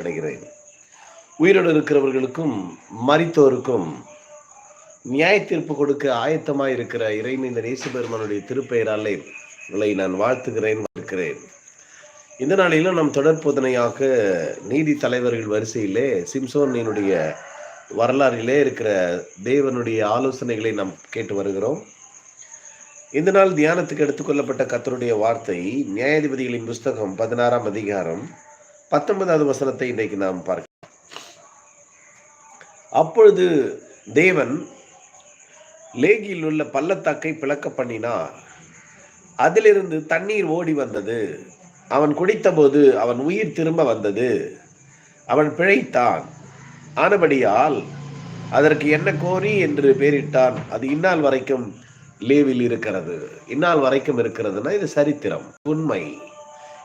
அடைகிறேன் உயிரோடு இருக்கிறவர்களுக்கும் மறித்தோருக்கும் நியாய தீர்ப்பு கொடுக்க ஆயத்தமாக இருக்கிற இறைமைந்த நேசபெருமானுடைய திருப்பெயராலே உங்களை நான் வாழ்த்துகிறேன் இருக்கிறேன் இந்த நாளிலும் நம் தொடர்போதனையாக நீதி தலைவர்கள் வரிசையிலே சிம்சோனினுடைய வரலாறிலே இருக்கிற தேவனுடைய ஆலோசனைகளை நாம் கேட்டு வருகிறோம். இந்த நாள் தியானத்துக்கு எடுத்துக்கொள்ளப்பட்ட கத்தருடைய வார்த்தை நியாயாதிபதிகளின் புஸ்தகம் பதினாறாம் அதிகாரம் பத்தொன்பதாவது வசனத்தை இன்றைக்கு நாம் பார்க்கலாம். அப்பொழுது தேவன் லேகியில் உள்ள பள்ளத்தாக்கை பிளக்க பண்ணினார். அதிலிருந்து தண்ணீர் ஓடி வந்தது. அவன் குடித்தபோது அவன் உயிர் திரும்ப வந்தது. அவன் பிழைத்தான். ஆனபடியால் அதற்கு என்ன கோரி என்று பெயரிட்டான் அது இந்நாள் வரைக்கும் லேவில் இருக்கிறது. இந்நாள் வரைக்கும் இருக்கிறதுனா இது சரித்திரம். உண்மை.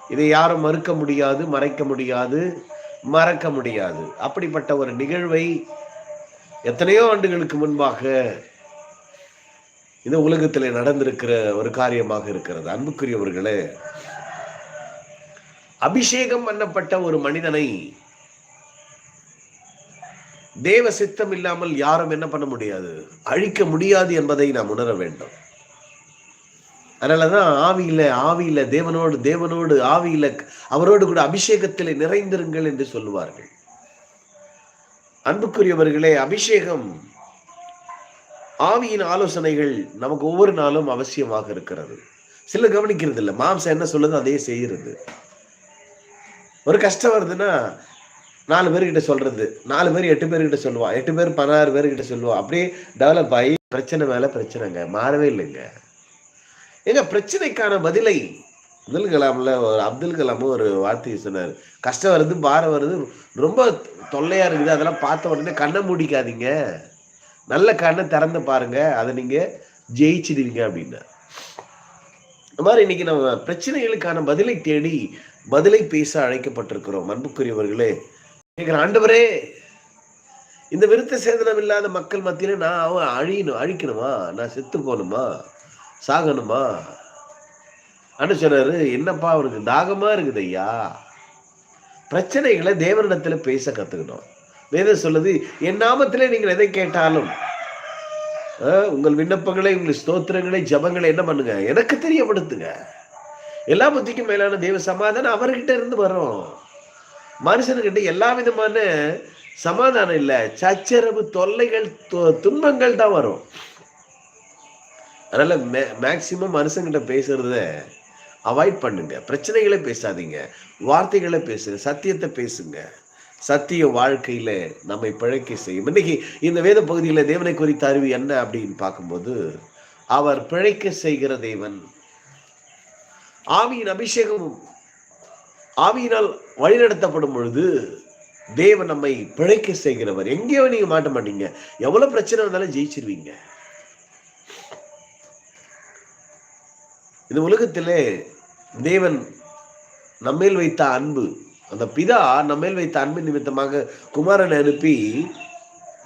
இதை யாரும் மறுக்க முடியாது மறைக்க முடியாது மறக்க முடியாது. அப்படிப்பட்ட ஒரு நிகழ்வை எத்தனையோ ஆண்டுகளுக்கு முன்பாக இந்த உலகத்தில் நடந்திருக்கிற ஒரு காரியமாக இருக்கிறது. அன்புக்குரியவர்களே அபிஷேகம் பண்ணப்பட்ட ஒரு மனிதனை தேவ சித்தம் இல்லாமல் யாரும் என்ன பண்ண முடியாது? அழிக்க முடியாது என்பதை நாம் உணர வேண்டும். அதனாலதான் ஆவியில ஆவியில தேவனோடு தேவனோடு ஆவியில அவரோடு கூட அபிஷேகத்தில் நிறைந்திருங்கள் என்று சொல்லுவார்கள். அன்புக்குரியவர்களே அபிஷேகம் ஆவியின் ஆலோசனைகள் நமக்கு ஒவ்வொரு நாளும் அவசியமாக இருக்கிறது. சில கவனிக்கிறது இல்லை மாம்சம் என்ன சொல்லுது அதே செய்யறது ஒரு கஷ்டம் வருதுன்னா நாலு பேர்கிட்ட சொல்றது. நாலு பேர் எட்டு பேர்கிட்ட சொல்லுவான் எட்டு பேர் பதினாறு பேர்கிட்ட சொல்லுவான் அப்படியே டெவலப் ஆகி பிரச்சனை மேல பிரச்சனைங்க. மாறவே இல்லைங்க. ஏங்க பிரச்சனைக்கான பதிலை அப்துல் கலாமில் ஒரு அப்துல் கலாமும் ஒரு வார்த்தையை சொன்னார். கஷ்டம் வருது பாரம் வருது ரொம்ப தொல்லையா இருக்குது அதெல்லாம் பார்த்த உடனே கண்ணை மூடிக்காதீங்க. நல்ல கண்ணை திறந்து பாருங்க அதை நீங்க ஜெயிச்சிடுவீங்க அப்படின்னா இந்த மாதிரி இன்னைக்கு நம்ம பிரச்சனைகளுக்கான பதிலை தேடி பதிலை பேச அழைக்கப்பட்டிருக்கிறோம். அன்புக்குரியவர்களே கேட்கிற ஆண்டவரே இந்த விருத்த சேதனம் இல்லாத மக்கள் மத்தியில நான் அவன் அழியணும் அழிக்கணுமா? நான் செத்து போகணுமா? சாகணுமா? அனு சொன்னாரு என்னப்பா அவனுக்கு தாகமா இருக்குது ஐயா. பிரச்சனைகளை தேவனிடத்துல பேச கத்துக்கணும். வேதம் சொல்லுது என் நாமத்திலே நீங்கள் எதை கேட்டாலும் உங்கள் விண்ணப்பங்களை உங்கள் ஸ்தோத்திரங்களை ஜபங்களை என்ன பண்ணுங்க? எனக்கு தெரியப்படுத்துங்க. எல்லா புத்திக்கும் மேலான தெய்வ சமாதானம் அவர்கிட்ட இருந்து வரும். மனுஷனுக்கிட்ட எல்லா விதமான சமாதானம் இல்லை. சச்சரவு தொல்லைகள் து- துன்பங்கள் தான் வரும். அதனால மேக்சிமம் மனுஷங்கிட்ட பேசுறத அவாய்ட் பண்ணுங்க. பிரச்சனைகளை பேசாதீங்க. வார்த்தைகளை பேசுங்க. சத்தியத்தை பேசுங்க. சத்திய வாழ்க்கையில நம்மை பிழைக்க செய்யும். இன்னைக்கு இந்த வேத பகுதியில் தேவனை குறித்த அறிவு என்ன அப்படின்னு பார்க்கும்போது அவர் பிழைக்க செய்கிற தேவன் ஆவியின் அபிஷேகமும் ஆவியினால் வழிநடத்தப்படும் பொழுது தேவன் நம்மை பிழைக்க செய்கிறவர். எங்கேயோ நீங்க மாட்ட மாட்டீங்க. எவ்வளவு பிரச்சனை வந்தாலும் ஜெயிச்சிருவீங்க. இந்த உலகத்திலே தேவன் நம்மேல் வைத்த அன்பு அந்த பிதா நம்மேல் வைத்த அன்பு நிமித்தமாக குமாரனை அனுப்பி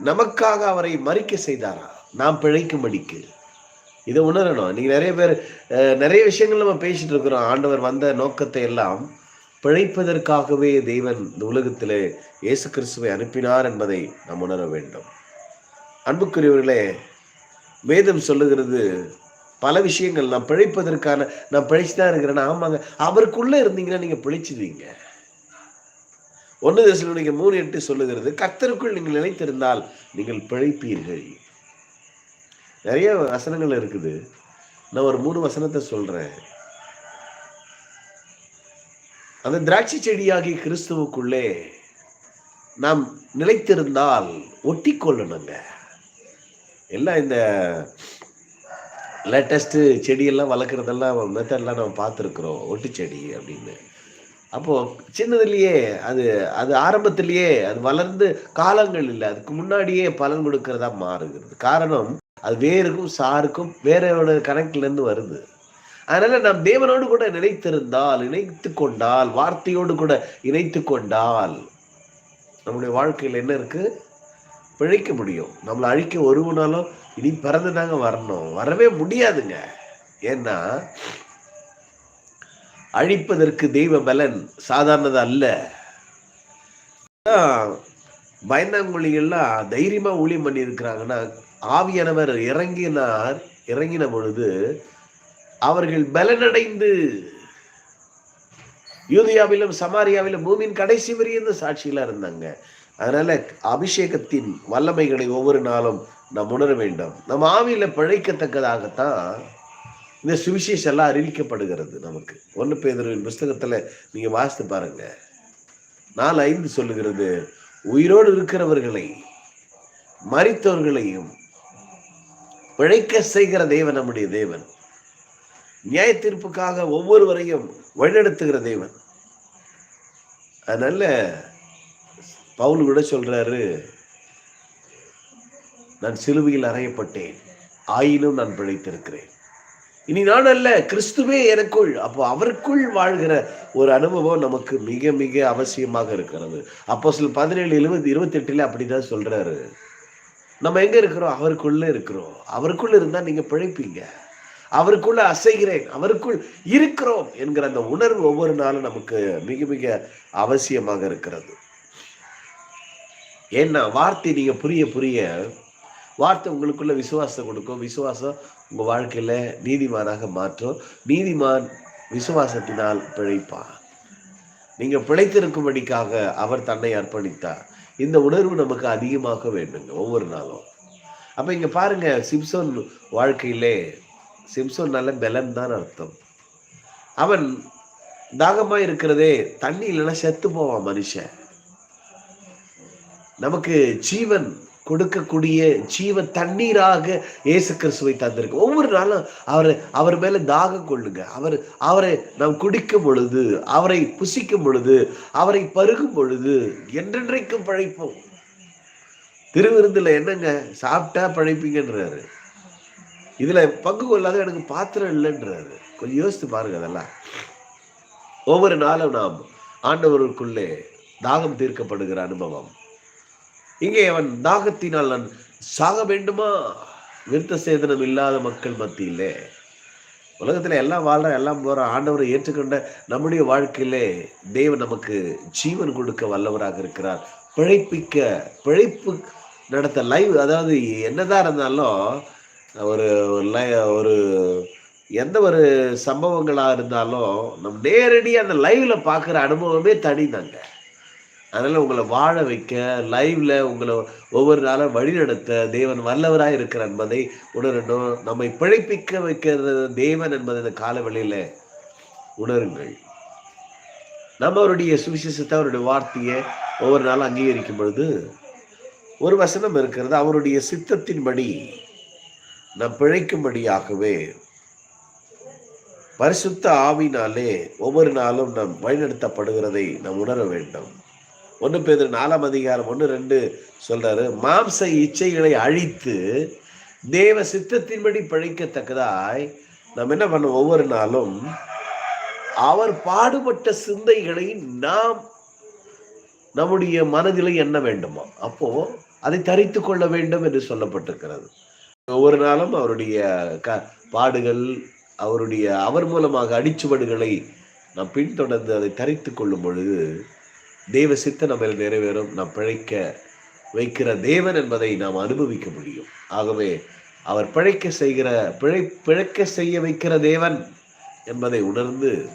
நமக்காக அவரை மறிக்க செய்தாரா? நாம் பிழைக்கும்படிக்கு இதை உணரணும். நீங்க நிறைய பேர் நிறைய விஷயங்கள் நம்ம பேசிட்டு இருக்கிறோம். ஆண்டவர் வந்த நோக்கத்தை எல்லாம் பிழைப்பதற்காகவே தேவன் இந்த உலகத்திலே இயேசு கிறிஸ்துவை அனுப்பினார் என்பதை நாம் உணர வேண்டும். அன்புக்குரியவர்களே வேதம் சொல்லுகிறது பல விஷயங்கள் நான் பிழைப்பதற்கான நான் பிழைச்சுதான் இருக்கிறேன்னு ஆமாங்க. அவருக்குள்ள இருந்தீங்கன்னா நீங்க பிழைச்சிடுவீங்க. ஒன்று தசைக்கு மூணு எட்டு சொல்லுகிறது கர்த்தருக்குள் நீங்கள் நிலைத்திருந்தால் நீங்கள் பிழைப்பீர்கள். நிறைய வசனங்கள் இருக்குது. நான் ஒரு மூணு வசனத்தை சொல்றேன். அந்த திராட்சை செடியாகி கிறிஸ்துவுக்குள்ளே நாம் நிலைத்திருந்தால் ஒட்டி கொள்ளணுங்க எல்லாம் இந்த லேட்டஸ்ட்டு செடியெல்லாம் வளர்க்குறதெல்லாம் மெத்தட்லாம் நம்ம பார்த்துருக்குறோம் ஒட்டு செடி அப்படின்னு. அப்போது சின்னதுலேயே அது அது ஆரம்பத்திலேயே அது வளர்ந்து காலங்கள் இல்லை அதுக்கு முன்னாடியே பலன் கொடுக்கறதா மாறுகிறது. காரணம் அது வேருக்கும் சாருக்கும் வேறோட கணக்கிலேருந்து வருது. அதனால் நாம் தேவனோடு கூட நினைத்திருந்தால் இணைத்து கொண்டால் வார்த்தையோடு கூட இணைத்து கொண்டால் நம்முடைய வாழ்க்கையில் என்ன இருக்குது பிழைக்க முடியும். நம்மளை அழிக்க ஒருவனாலும் இனி பிறந்து நாங்கள் வரணும். வரவே முடியாதுங்க. ஏன்னா அழிப்பதற்கு தெய்வ பலன் சாதாரணது அல்ல. பயந்தாங்குழிகள்லாம் தைரியமா ஊழியம் பண்ணி இருக்கிறாங்கன்னா ஆவியானவர் இறங்கினார் இறங்கின பொழுது அவர்கள் பலனடைந்து யூதியாவிலும் சமாரியாவிலும் பூமியின் கடைசி வரையும் சாட்சியெல்லாம் இருந்தாங்க. அதனால் அபிஷேகத்தின் வல்லமைகளை ஒவ்வொரு நாளும் நாம் உணர வேண்டும். நம்ம ஆவியில் பிழைக்கத்தக்கதாகத்தான் இந்த சுவிசேஷம் எல்லாம் அறிவிக்கப்படுகிறது நமக்கு. ஒன்று பேதரின் புஸ்தகத்தில் நீங்கள் வாசித்து பாருங்க. நாலு ஐந்து சொல்லுகிறது உயிரோடு இருக்கிறவர்களை மறித்தவர்களையும் பிழைக்க செய்கிற தேவன் நம்முடைய தேவன். நியாய தீர்ப்புக்காக ஒவ்வொருவரையும் வழிநடத்துகிற தேவன். அதனால பவுல் கூட சொல்றாரு நான் சிலுவையில் அறையப்பட்டேன் ஆயினும் நான் பிழைத்திருக்கிறேன். இனி நான் அல்ல கிறிஸ்துவே எனக்குள். அப்போ அவருக்குள் வாழ்கிற ஒரு அனுபவம் நமக்கு மிக மிக அவசியமாக இருக்கிறது. அப்போ சில பதினேழு எழுபது இருபத்தி எட்டுல அப்படிதான் சொல்றாரு. நம்ம எங்க இருக்கிறோம்? அவருக்குள்ள இருக்கிறோம். அவருக்குள்ள இருந்தா நீங்க பிழைப்பீங்க. அவருக்குள்ள அசைகிறேன். அவருக்குள் இருக்கிறோம் என்கிற அந்த உணர்வு ஒவ்வொரு நாளும் நமக்கு மிக மிக அவசியமாக இருக்கிறது. ஏன்னா வார்த்தை நீங்கள் புரிய புரிய வார்த்தை உங்களுக்குள்ள விசுவாசம் கொடுக்கும். விசுவாசம் உங்கள் வாழ்க்கையில் நீதிமானாக மாற்றும். நீதிமான் விசுவாசத்தினால் பிழைப்பான் நீங்கள் பிழைத்திருக்கும்படிக்காக அவர் தன்னை அர்ப்பணித்தார். இந்த உணர்வு நமக்கு அதிகமாக வேண்டுங்க ஒவ்வொரு நாளும். அப்போ இங்கே பாருங்க சிம்சோன் வாழ்க்கையிலே சிம்சோன் நல்ல பலன் தான் அர்த்தம். அவன் தாகமாக இருக்கிறதே தண்ணி இல்லைன்னா செத்து போவான் மனுஷன். நமக்கு ஜீவன் கொடுக்கக்கூடிய ஜீவ தண்ணீராக இயேசு கிறிஸ்துவை தந்திருக்கு. ஒவ்வொரு நாளும் அவர் அவர் மேல தாகம் கொள்ளுங்க. அவர் அவரை நாம் குடிக்கும் பொழுது அவரை புசிக்கும் பொழுது அவரை பருகும் பொழுது என்றென்றைக்கும் பழைப்போம். திருவிருந்தில் என்னங்க? சாப்பிட்டா பழைப்பீங்கன்றாரு. இதுல பங்கு கொள்ளாத எனக்கு பாத்திரம் இல்லைன்றாரு. கொஞ்சம் யோசித்து பாருங்க அதெல்லாம். ஒவ்வொரு நாளும் நாம் ஆண்டவருக்குள்ளே தாகம் தீர்க்கப்படுகிற அனுபவம். இங்கே அவன் தாகத்தினால் நான் சாக வேண்டுமா? விருத்த சேதனம் இல்லாத மக்கள் மத்தியிலே. உலகத்தில் எல்லாம் வாழ்ற எல்லாம் போகிற ஆண்டவரை ஏற்றுக்கொண்ட நம்முடைய வாழ்க்கையிலே தேவன் நமக்கு ஜீவன் கொடுக்க வல்லவராக இருக்கிறார். பிழைப்பிக்க பிழைப்பு நடத்த லைவ் அதாவது என்னதான் இருந்தாலும் ஒரு லை ஒரு எந்த ஒரு சம்பவங்களாக இருந்தாலும் நம்ம நேரடியாக அந்த லைவில் பார்க்குற அனுபவமே தனிதாங்க. அதனால உங்களை வாழ வைக்க லைவ்ல உங்களை ஒவ்வொரு நாளும் வழிநடத்த தேவன் வல்லவராக இருக்கிற என்பதை உணரணும். நம்மை பிழைப்பிக்க வைக்கிறது தேவன் என்பதை இந்த காலவெளியில உணருங்கள். நம்ம அவருடைய சுவிசேஷத்தை அவருடைய வார்த்தையை ஒவ்வொரு நாளும் அங்கீகரிக்கும் பொழுது ஒரு வசனம் இருக்கிறது. அவருடைய சித்தத்தின்படி நாம் பிழைக்கும்படியாகவே பரிசுத்த ஆவினாலே ஒவ்வொரு நாளும் நாம் வழிநடத்தப்படுகிறதை நாம் உணர வேண்டும். ஒன்று பேர் நாலாம் அதிகாரம் ஒன்று ரெண்டு சொல்றாரு மாம்ச இச்சைகளை அழித்து தேவ சித்தத்தின்படி பிழைக்கத்தக்கதாய் நாம் என்ன பண்ணோம் ஒவ்வொரு நாளும் அவர் பாடுபட்ட சிந்தைகளை நாம் நம்முடைய மனதிலே எண்ண வேண்டுமா? அப்போ அதை தரித்து கொள்ள வேண்டும் என்று சொல்லப்பட்டிருக்கிறது. ஒவ்வொரு நாளும் அவருடைய க பாடுகள் அவருடைய அவர் மூலமாக அடிச்சுவடுகளை நாம் பின்தொடர்ந்து அதை தரித்து கொள்ளும் பொழுது தேவ சித்த நம்ம நிறைவேறும். நாம் பிழைக்க வைக்கிற தேவன் என்பதை நாம் அனுபவிக்க முடியும். ஆகவே அவர் பிழைக்க செய்கிற பிழை பிழைக்க செய்ய வைக்கிற தேவன் என்பதை உணர்ந்து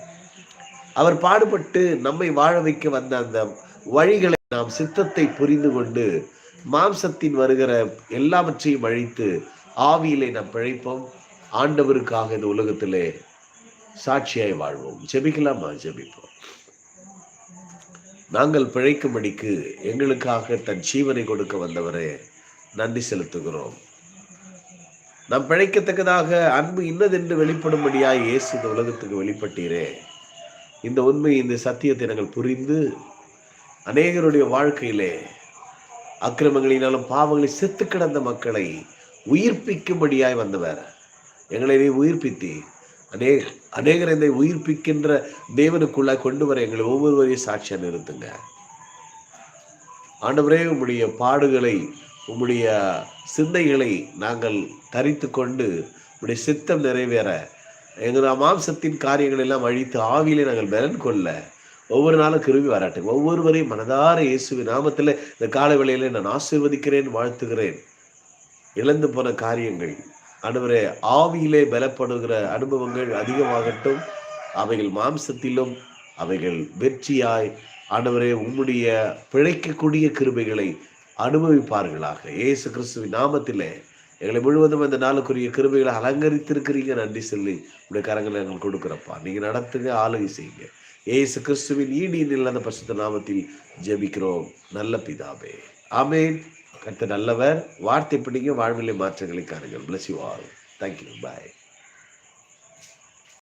அவர் பாடுபட்டு நம்மை வாழ வைக்க வந்த அந்த வழிகளை நாம் சித்தத்தை புரிந்து கொண்டு மாம்சத்தின் வருகிற எல்லாவற்றையும் அழித்து ஆவியிலே நாம் பிழைப்போம். ஆண்டவருக்காக இந்த உலகத்திலே சாட்சியாய் வாழ்வோம். ஜெபிக்கலாமா? ஜெபிப்போம். நாங்கள் பிழைக்கும்படிக்கு எங்களுக்காக தன் ஜீவனை கொடுக்க வந்தவரே நன்றி செலுத்துகிறோம். நாம் பிழைக்கத்தக்கதாக அன்பு இன்னதென்று வெளிப்படும்படியாய் இயேசு இந்த உலகத்துக்கு வெளிப்பட்டீரே. இந்த உண்மை இந்த சத்தியத்தை நாங்கள் புரிந்து அநேகருடைய வாழ்க்கையிலே அக்கிரமங்களினாலும் பாவங்களை செத்து கிடந்த மக்களை உயிர்ப்பிக்கும்படியாய் வந்தவர். எங்களை நீ உயிர்ப்பித்தி அநேக அநேகர் இதை உயிர்ப்பிக்கின்ற தேவனுக்குள்ளாக கொண்டு வர எங்களை ஒவ்வொருவரையும் சாட்சியாக நிறுத்துங்க. ஆண்டவரே உம்முடைய பாடுகளை உம்முடைய சிந்தைகளை நாங்கள் தரித்து கொண்டு உம்முடைய சித்தம் நிறைவேற எங்கள் மாம்சத்தின் காரியங்கள் எல்லாம் அழித்து ஆவியிலே நாங்கள் பலன் கொள்ள ஒவ்வொரு நாளும் கிருவி வராட்டுங்க ஒவ்வொருவரையும் மனதார இயேசுவி நாமத்தில் இந்த கால வேளையில நான் ஆசீர்வதிக்கிறேன் வாழ்த்துகிறேன். இழந்து போன காரியங்கள் அனுவரே ஆவியிலே பலப்படுகிற அனுபவங்கள் அதிகமாகட்டும். அவைகள் மாம்சத்திலும் அவைகள் வெற்றியாய் ஆண்டவரே உம்முடைய பிழைக்கக்கூடிய கிருபைகளை அனுபவிப்பார்களாக. இயேசு கிறிஸ்துவின் நாமத்திலே எங்களை முழுவதும் இந்த நாளுக்குரிய கிருபைகளை அலங்கரித்திருக்கிறீங்க. நன்றி சொல்லி உடைய கரங்களை நாங்கள் கொடுக்குறப்பா. நீங்கள் நடத்துங்க ஆளுகை செய்யுங்க. ஏசு கிறிஸ்துவின் ஈடியின் இல்லாத பரிசுத்த நாமத்தில் ஜெபிக்கிறோம். நல்ல பிதாவே. ஆமேன். கர்த்தர் நல்லவர். வார்த்தை பிடிக்கும் வாழ்விலை மாற்றங்களை காணுங்கள். Bless you all thank you bye